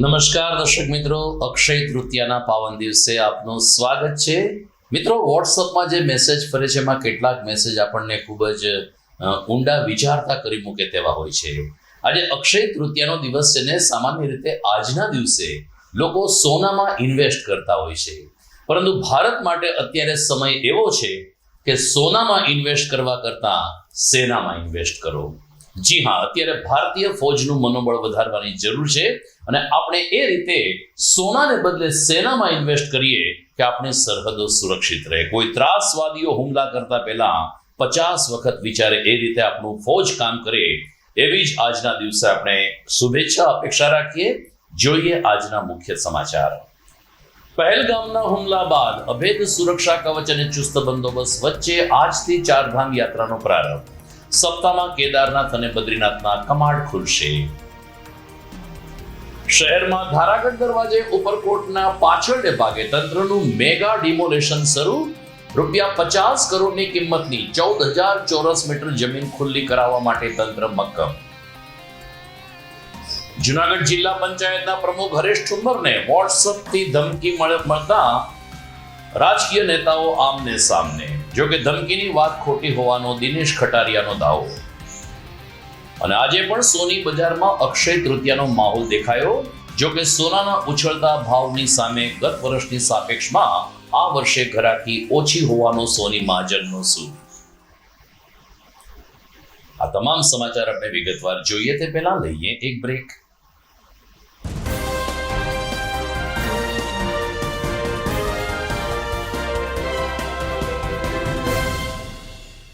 નમસ્કાર દર્શક મિત્રો, અક્ષય તૃતીયાના પાવન દિવસે આપનું સ્વાગત છે. મિત્રો વોટ્સઅપમાં જે મેસેજ ફરે છે, એમાં કેટલાક મેસેજ આપણને ખૂબ જ ઊંડા વિચારતા કરી મૂકે તેવા હોય છે. આજે અક્ષય તૃતીયાનો દિવસ છે ને, સામાન્ય રીતે આજના દિવસે લોકો સોનામાં ઇન્વેસ્ટ કરતા હોય છે. પરંતુ ભારત માટે અત્યારે સમય એવો છે કે સોનામાં ઇન્વેસ્ટ કરવા કરતાં સેનામાં ઇન્વેસ્ટ કરો. જી હા, અત્યારે ભારતીય ફૌજનું મનોબળ વધારવાની જરૂર છે અને આપણે એ રીતે સોનાને બદલે સેનામાં ઇન્વેસ્ટ કરીએ કે આપણી સરહદો સુરક્ષિત રહે. કોઈ ત્રાસવાદીઓ હુમલા કરતા પહેલા પચાસ વખત વિચારે એ રીતે આપણું ફોજ કામ કરે. એવી જ આજના દિવસે આપણે શુભેચ્છા અપેક્ષા રાખીએ. જોઈએ આજના મુખ્ય સમાચાર. પહેલગામના હુમલા બાદ અભેદ સુરક્ષા કવચ અને ચુસ્ત બંદોબસ્ત વચ્ચે આજથી ચારધામ યાત્રાનો પ્રારંભ. સપ્તાહમાં કેદારનાથ અને બદ્રીનાથના કમાડ ખુલશે. શહેરમાં ધારાગઢ દરવાજે ઉપરકોટના પાછળને ભાગે તંત્રનું મેગા ડિમોલેશન શરૂ. રૂપિયા પચાસ કરોડની કિંમતની ચૌદ હજાર ચોરસ મીટર જમીન ખુલ્લી કરાવવા માટે તંત્ર મક્કમ. જુનાગઢ જિલ્લા પંચાયતના પ્રમુખ હરેશ ઠુંબરને વોટ્સઅપથી ધમકી મળ- મળતા રાજકીય નેતાઓ આમને સામને. જો કે ધમકીની વાત ખોટી હોવાનો દિનેશ ખટારિયાનો દાવો. અને આજે પણ સોની બજારમાં અક્ષય તૃતીયાનો માહોલ દેખાયો, જો કે સોનાના ઉછળતા ભાવની સામે ગત વર્ષની સાપેક્ષમાં આ વર્ષે ઘરાકી ઓછી હોવાનો સોની મહાજનનો સૂર. આ તમામ સમાચાર આપણે વિગતવાર જોઈએ તે પહેલા લઈએ એક બ્રેક.